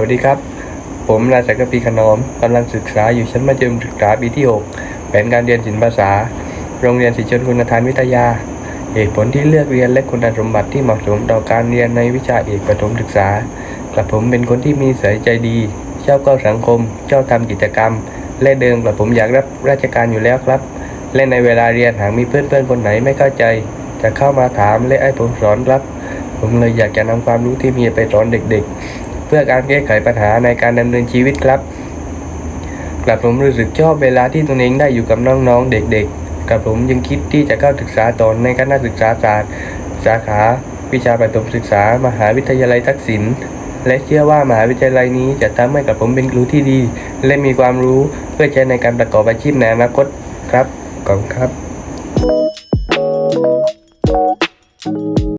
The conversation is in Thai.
วัสดีครับ ผมนายสักกะปีขนอมกำลังศึกษาอยู่ชั้นมัธยมศึกษาปีที่ 6 แผนการเรียนศิลปภาษา โรงเรียนศิชนคุณทานวิทยา เหตุผลที่เลือกเรียนและคุณสมบัติที่เหมาะสมต่อการเรียนในวิชาเอกประถมศึกษากระผมเป็นคนที่มีสายใจดีชอบเข้าสังคมชอบทำกิจกรรม และเดิมกระผมอยากรับราชการอยู่แล้วครับ และในเวลาเรียนหากมีเพื่อนๆคนไหนไม่เข้าใจ จะเข้ามาถามและให้ผมสอนครับ ผมเลยอยากจะนำความรู้ที่มีไปสอนเด็กๆ พื่อการแก้ไขปัญหาในการดำเนินชีวิตครับกลับผมรู้สึกชอบเวลาที่ตนเองได้อยู่กับน้องๆเด็กๆกับผมยังคิดที่จะเข้าศึกษาต่อในคณะศึกษาศาสตร์ สาขาวิชาประถมศึกษา มหาวิทยาลัยทักษิณและเชื่อว่ามหาวิทยาลัยนี้จะทำให้กับผมเป็นครูที่ดี และมีความรู้เพื่อใช้ในการประกอบอาชีพในอนาคตครับขอบคุณครับ